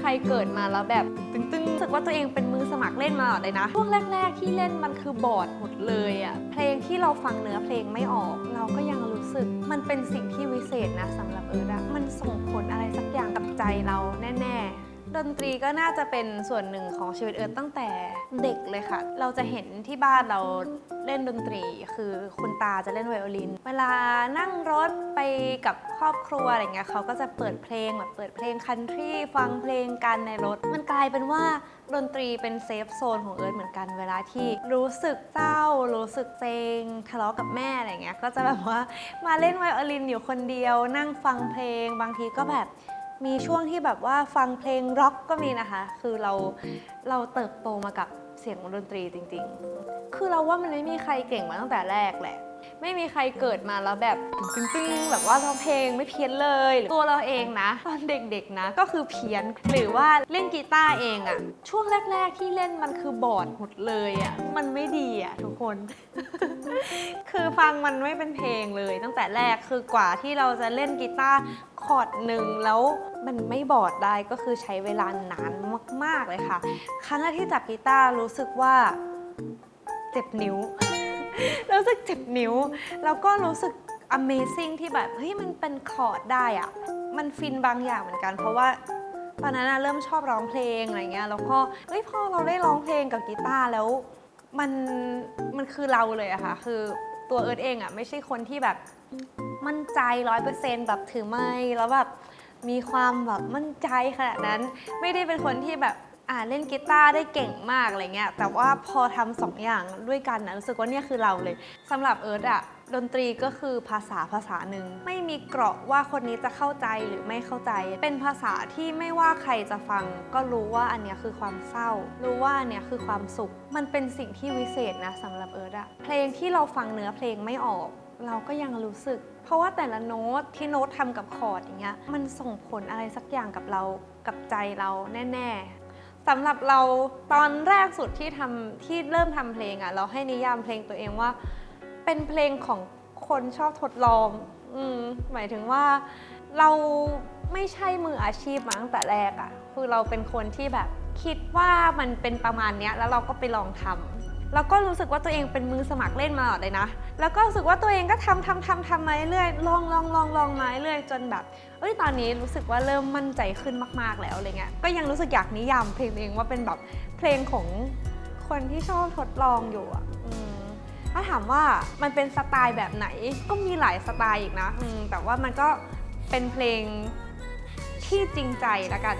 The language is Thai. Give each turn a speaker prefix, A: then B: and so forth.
A: ใครเกิดมาแล้วแบบตึงๆรู้สึกว่าตัวเองเป็นมือสมัครเล่นมาตลอดเลยนะช่วงแรก ๆ ที่เล่นมันคือบอร์ดหมดเลยอะเพลงที่เราฟังเนื้อเพลงไม่ออก เราก็ยังรู้สึกมันเป็นสิ่งที่วิเศษนะสำหรับเอิร์ธอะ ดนตรีก็น่าจะเป็นส่วนหนึ่งของชีวิตเอิร์ธตั้งแต่เด็กเลยค่ะ เราจะเห็นที่บ้านเราเล่นดนตรี คือคุณตาจะเล่นไวโอลิน เวลานั่งรถไปกับครอบครัวอะไรเงี้ยเขาก็จะเปิดเพลงแบบเปิดเพลงคันทรีฟังเพลงกันในรถ มันกลายเป็นว่าดนตรีเป็นเซฟโซนของเอิร์ธเหมือนกันเวลาที่รู้สึกเศร้า รู้สึกเซ็งทะเลาะกับแม่อะไรเงี้ยก็จะแบบว่ามาเล่นไวโอลินอยู่คนเดียว นั่งฟังเพลงบางทีก็แบบ มีช่วงที่แบบว่าฟังเพลงร็อกก็มีนะคะ คือเราเราเติบโตมากับเสียงดนตรีจริง ๆ คือเราว่ามันไม่มีใครเก่งมาตั้งแต่แรกแหละ ไม่มีใครเกิดมาแล้วแบบตึ้งๆแบบว่าร้องเพลงไม่เพี้ยนเลยตัวเราเองนะตอนเด็กๆนะก็คือเพี้ยนหรือว่าเล่นกีตาร์เองอะช่วงแรก ๆ ที่เล่นมันคือบอดหมดเลยอะมันไม่ดี อะทุกคน คือฟังมันไม่เป็นเพลงเลย ตั้งแต่แรกคือกว่าที่เราจะเล่นกีตาร์คอร์ดหนึ่งแล้วมันไม่บอร์ดได้ก็คือใช้เวลานานมาก ๆ เลยค่ะ ครั้งแรกที่จับกีตาร์รู้สึกว่าเจ็บนิ้ว รู้สึกเจ็บนิ้ว แล้วก็รู้สึก Amazing ที่แบบเฮ้ยมันเป็นคอร์ดได้อะมันฟินบางอย่างเหมือนกัน เพราะว่าตอนนั้นน่ะเริ่มชอบร้องเพลงอะไรเงี้ยแล้วก็เฮ้ยพอเราได้ร้องเพลงกับกีตาร์แล้ว มันมันคือเราเลยอะค่ะ คือตัวเอิร์ธเองอะไม่ใช่คนที่แบบมั่นใจร้อยเปอร์เซ็นต์แบบถือไม่แล้วแบบมีความแบบมั่นใจขนาดนั้น ไม่ได้เป็นคนที่แบบ อ่าเล่นกีตาร์ได้เก่งมากอะไรเงี้ยแต่ว่าพอทำสองอย่างด้วยกันนะรู้สึกว่าเนี่ยคือเราเลยสำหรับเอิร์ธอะดนตรีก็คือภาษาภาษาหนึ่งไม่มีเกราะว่าคนนี้จะเข้าใจหรือไม่เข้าใจ เป็นภาษาที่ไม่ว่าใครจะฟัง ก็รู้ว่าอันเนี้ยคือความเศร้า รู้ว่าอันเนี้ยคือความสุข มันเป็นสิ่งที่วิเศษนะสำหรับเอิร์ธอะเพลงที่เราฟังเนื้อเพลงไม่ออก เราก็ยังรู้สึก เพราะว่าแต่ละโน้ตที่โน้ตทำกับคอร์ดอย่างเงี้ยมันส่งผลอะไรสักอย่างกับเรากับใจเราแน่ ๆ สำหรับเราตอนแรกสุดที่ทำที่เริ่มทำเพลงอะเราให้นิยามเพลงตัวเองว่า เป็นเพลงของคนชอบทดลองอืมหมายถึงว่าเราไม่ใช่มืออาชีพมาตั้งแต่แรกอะ คือเราเป็นคนที่แบบคิดว่ามันเป็นประมาณเนี้ยแล้วเราก็ไปลองทำ แล้วก็รู้สึกว่าตัวเองเป็นมือสมัครเล่นมาตลอดเลยนะ แล้วก็รู้สึกว่าตัวเองก็ทำทำทำทำมาเรื่อยลองลองลองลองมาเรื่อยจนแบบเอ้ยตอนนี้รู้สึกว่าเริ่มมั่นใจขึ้นมาก ๆแล้วอะไรเงี้ยก็ยังรู้สึกอยากนิยามเพลงเองว่าเป็นแบบเพลงของคนที่ชอบทดลองอยู่อะอืมถ้าถามว่ามันเป็นสไตล์แบบไหนก็มีหลายสไตล์อีกนะอืมแต่ว่ามันก็เป็นเพลงที่จริงใจละกัน